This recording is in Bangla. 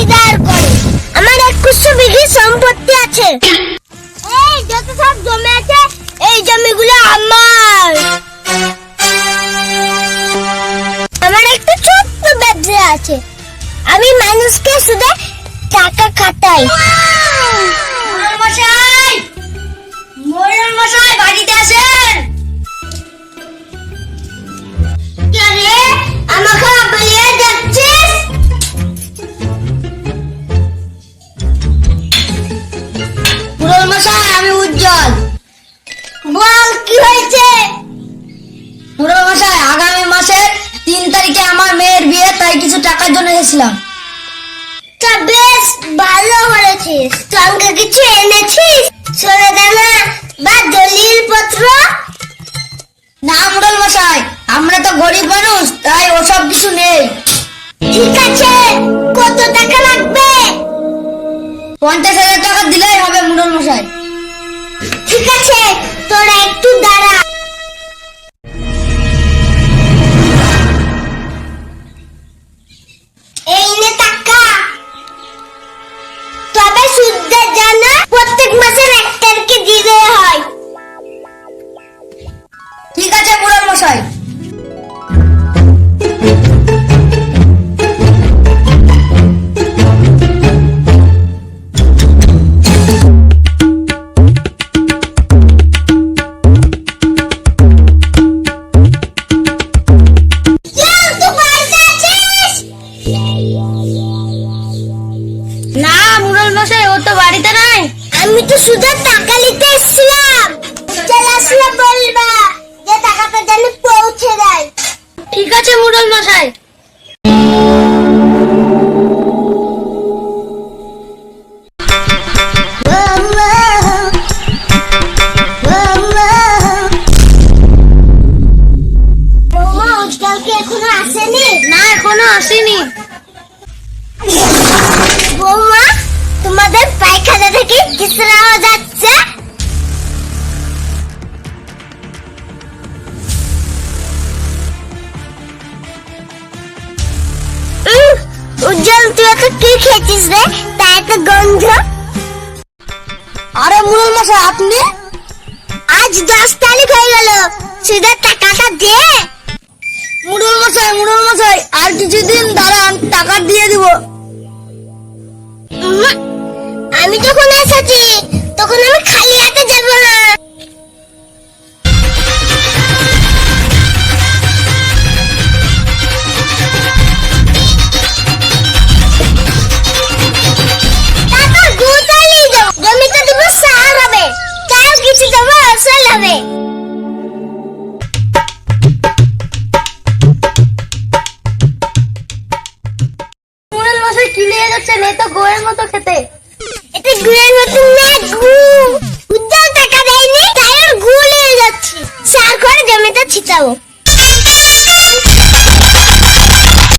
জমিদার করে। আমার একুশশো বিঘি সম্পত্তি আছে। এই যত সব জমি আছে। এই জমিগুলো আমার। আমার একটা ছোট্ট ব্যবসা আছে। আমি মানুষকে শুধু টাকা খাটাই। মশাই! মশাই, বাড়িতে তাই কিছু টাকার জন্য এসেছিলাম। তা বেশ, ভালো করেছিস সঙ্গে কিছু এনেছিস? সোনা দানা বা দলিল পত্র না মোড়ল মশাই, আমরা তো গরিব মানুষ, তাই ওসব কিছু নেই। ঠিক আছে, কত টাকা লাগবে? পঞ্চাশ হাজার টাকা দিলেই হবে মোড়ল মশাই ঠিক আছে, তোরা একটু দাঁড়া। আমি তো সুদের টাকা নিতে এসেছিলাম। চল আসলে বলবা যে টাকাটা যেন পৌঁছে দেয় ঠিক আছে মোড়ল মশাই। এখনও আসেনি? না এখনও আসেনি। বৌমা? পায়খানা থেকে কিসের আওয়াজ যাচ্ছে উজ্জ্বল তুই ওকে কি খেয়েছিস রে? তা এত গন্ধ। আরে মোড়ল মশাই আপনি? আজ দশ তারিখ হয়ে গেল। সুদের টাকাটা দে। মুরুল মশাই মুরুল মশাই আর কিছুদিন দাঁড়ান টাকা দিয়ে দিব। আমি যখন এসেছি, তখন আমি খালি হাতে যাব না। টাকা গোটাই নিয়ে যাব জমিতে দেবো, সার হবে। চাল কিছু দেবো আসল হবে। মুরুল মশাই কি নিয়ে যাচ্ছেন তো গোয়ের মতো খেতে। রাতে গুয়ের মতো ম্যাট গু উদ্যাও টাকা দেয়নি, তাই আর গুল হয়ে যাচ্ছে। সার করে জমিতে ছিটাবো।